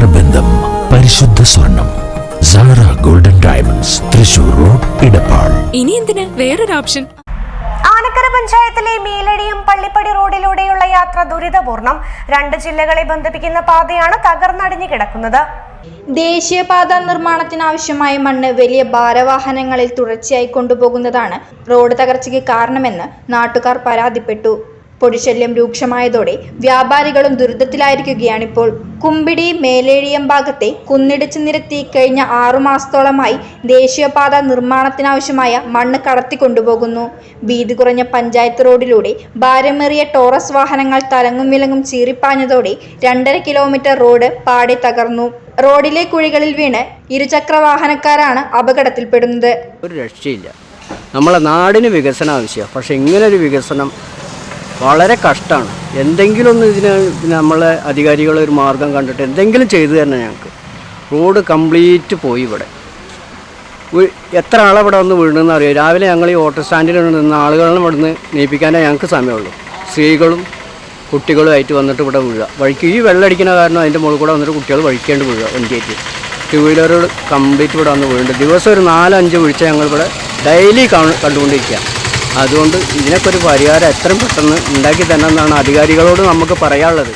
നേത്രബന്ധം പരിശുദ്ധ സ്വർണം. Sara golden diamonds Thrissur road Edappal. ഇനി എന്തിനാ? വേറൊരു ഓപ്ഷൻ ആനക്കര പഞ്ചായത്തിലെ മീലടിയും പള്ളിപ്പടി റോഡിലൂടെയുള്ള യാത്ര ദുരിതപൂർണം. രണ്ട് ജില്ലകളെ ബന്ധിപ്പിക്കുന്ന പാതയാണ് തകർന്നടിഞ്ഞു കിടക്കുന്നത്. ദേശീയപാത നിർമ്മാണത്തിനാവശ്യമായ മണ്ണ് വലിയ ഭാരവാഹനങ്ങളിൽ തുടർച്ചയായി കൊണ്ടുപോകുന്നതാണ് റോഡ് തകർച്ചയ്ക്ക് കാരണമെന്ന് നാട്ടുകാർ പരാതിപ്പെട്ടു. പൊടിശല്യം രൂക്ഷമായതോടെ വ്യാപാരികളും ദുരിതത്തിലായിരിക്കുകയാണിപ്പോൾ. കുമ്പിടി മേലേഴിയം ഭാഗത്തെ കുന്നിടിച്ചു നിരത്തി കഴിഞ്ഞ ആറുമാസത്തോളമായി ദേശീയപാത നിർമ്മാണത്തിനാവശ്യമായ മണ്ണ് കടത്തിക്കൊണ്ടുപോകുന്നു. വീതി കുറഞ്ഞ പഞ്ചായത്ത് റോഡിലൂടെ ഭാരമേറിയ ടോറസ് വാഹനങ്ങൾ തലങ്ങും വിലങ്ങും ചീറിപ്പാഞ്ഞതോടെ രണ്ടര കിലോമീറ്റർ റോഡ് പാടെ തകർന്നു. റോഡിലെ കുഴികളിൽ വീണ് ഇരുചക്ര വാഹനക്കാരാണ് അപകടത്തിൽപ്പെടുന്നത്. ഒരു രക്ഷയില്ല. നമ്മളെ നാടിന് വികസനം ആവശ്യമാണ്. പക്ഷെ ഇങ്ങനൊരു വികസനം വളരെ കഷ്ടമാണ്. എന്തെങ്കിലും ഒന്ന് ഇതിന് നമ്മളെ അധികാരികൾ ഒരു മാർഗം കണ്ടിട്ട് എന്തെങ്കിലും ചെയ്തു തന്നെ ഞങ്ങൾക്ക്. റോഡ് കംപ്ലീറ്റ് പോയി ഇവിടെ. എത്ര ആളെ ഇവിടെ വന്ന് വീണെന്ന് അറിയാം? രാവിലെ ഞങ്ങൾ ഈ ഓട്ടോ സ്റ്റാൻഡിൽ നിന്ന് ആളുകളെ ഇവിടുന്ന് നീപ്പിക്കാനേ ഞങ്ങൾക്ക് സമയമുള്ളൂ. സ്ത്രീകളും കുട്ടികളുമായിട്ട് വന്നിട്ട് ഇവിടെ വീഴുക. വഴിക്ക് ഈ വെള്ളമടിക്കുന്ന കാരണം അതിന്റെ മുകളിൽ കൂടെ വന്നിട്ട് കുട്ടികൾ വഴിക്കേണ്ടി വീഴുക വണ്ടിയായിട്ട് ടു വീലറുകൾ കംപ്ലീറ്റ് ഇവിടെ വന്ന് വീഴുന്നുണ്ട്. ദിവസം ഒരു നാലഞ്ച് വീഴ്ച ഞങ്ങളിവിടെ ഡെയിലി കണ്ടുകൊണ്ടിരിക്കുക. അതുകൊണ്ട് ഇതിനൊക്കെ ഒരു പരിഹാരം എത്രയും പെട്ടെന്ന് ഉണ്ടാക്കി തന്നെന്നാണ് അധികാരികളോട് നമുക്ക് പറയാനുള്ളത്.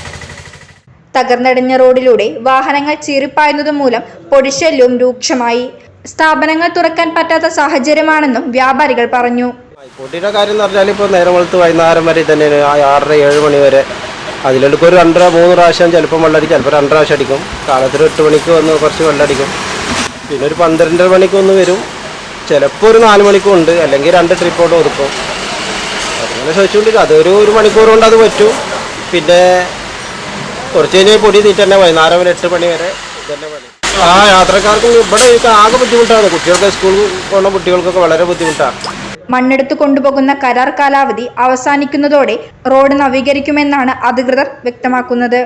തകർന്നടിഞ്ഞ റോഡിലൂടെ വാഹനങ്ങൾ ചീറിപ്പായുന്നത് മൂലം പൊടിശല്യവും രൂക്ഷമായി. സ്ഥാപനങ്ങൾ തുറക്കാൻ പറ്റാത്ത സാഹചര്യമാണെന്നും വ്യാപാരികൾ പറഞ്ഞു. പൊടിയുടെ കാര്യം എന്ന് പറഞ്ഞാൽ ഇപ്പോൾ നേരം വെളുത്ത് വൈകുന്നേരം വരെ തന്നെ ആറര ഏഴ് മണി വരെ അതിലെടുക്കും ഒരു രണ്ടര മൂന്ന് പ്രാവശ്യം ചിലപ്പോൾ വെള്ളമടിക്കും ചിലപ്പോൾ രണ്ടു പ്രാവശ്യം അടിക്കും. കാലത്തൊരു എട്ട് മണിക്ക് വന്ന് കുറച്ച് വെള്ളമടിക്കും. പിന്നെ ഒരു പന്ത്രണ്ടര മണിക്ക് ഒന്ന് വരും. ചിലപ്പോൾ ഒരു നാല് മണിക്കൂർ ഉണ്ട് അല്ലെങ്കിൽ രണ്ട് ട്രിപ്പോട്ട് ഒതുക്കും അതിങ്ങനെ ചോദിച്ചുകൊണ്ടിരിക്കും. അതൊരു ഒരു മണിക്കൂർ കൊണ്ട് അത് പറ്റും. പിന്നെ കുറച്ച് കഴിഞ്ഞാൽ പൊടി തീറ്റ തന്നെ വൈകുന്നേരം വരെ എട്ട് മണി വരെ ഇതന്നെ പണി ആ യാത്രക്കാർക്ക് ഇവിടെ ആകെ ബുദ്ധിമുട്ടാണ്. കുട്ടികൾക്ക് സ്കൂളിൽ പോകുന്ന കുട്ടികൾക്കൊക്കെ വളരെ ബുദ്ധിമുട്ടാണ്. മണ്ണെടുത്ത് കൊണ്ടുപോകുന്ന കരാർ കാലാവധി അവസാനിക്കുന്നതോടെ റോഡ് നവീകരിക്കുമെന്നാണ് അധികൃതർ വ്യക്തമാക്കുന്നത്.